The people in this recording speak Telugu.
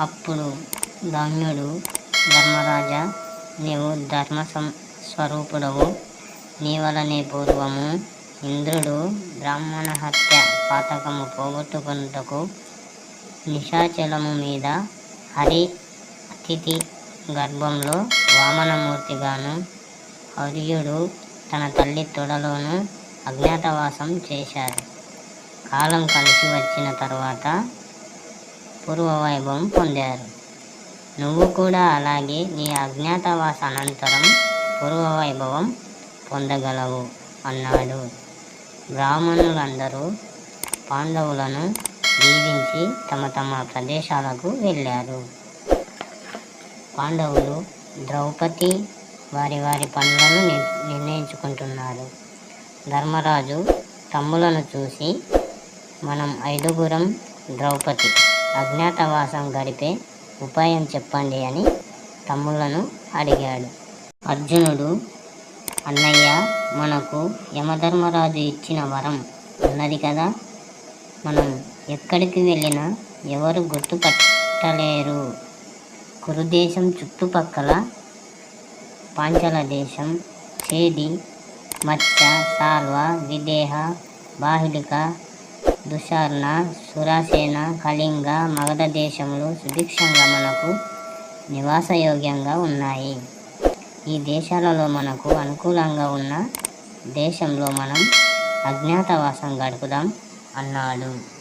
అప్పుడు ధన్యుడు ధర్మరాజా నీవు ధర్మ సం- స్వరూపుడవు. నీ వలనే పూర్వము. ఇంద్రుడు బ్రాహ్మణ హత్య పాతకము పోగొట్టుకున్నటకు నిశాచలము మీద హరి అతిథి గర్భంలో వామనమూర్తిగాను హర్యుడు తన తల్లి తొడలోను అజ్ఞాతవాసం చేశారు కాలం కలిసి వచ్చిన తర్వాత పూర్వవైభవం పొందారు. నువ్వు కూడా అలాగే నీ అజ్ఞాతవాస అనంతరం పూర్వవైభవం పొందగలవు అన్నాడు. బ్రాహ్మణులందరూ పాండవులను దీవించి తమ తమ ప్రదేశాలకు వెళ్ళారు. పాండవులు ద్రౌపది వారి వారి పనులను ని- నిర్ణయించుకుంటున్నారు. ధర్మరాజు తమ్ములను చూసి మనం ఐదుగురం ద్రౌపది అజ్ఞాతవాసం గడిపే ఉపాయం చెప్పండి అని తమ్ములను అడిగాడు. అర్జునుడు అన్నయ్య మనకు యమధర్మరాజు ఇచ్చిన వరం ఉన్నది కదా? మనం ఎక్కడికి వెళ్ళినా ఎవరు గుర్తుపట్టలేరు. కురుదేశం చుట్టుపక్కల పాంచల దేశం చేది మత్స్య సాల్వ విదేహ బాహిలిక దుశార్ణ సురాసేన కళింగ మగధ దేశములు సుభిక్షంగా మనకు నివాసయోగ్యంగా ఉన్నాయి. ఈ దేశాలలో మనకు అనుకూలంగా ఉన్న దేశంలో మనం అజ్ఞాతవాసం గడుపుదాం అన్నాడు.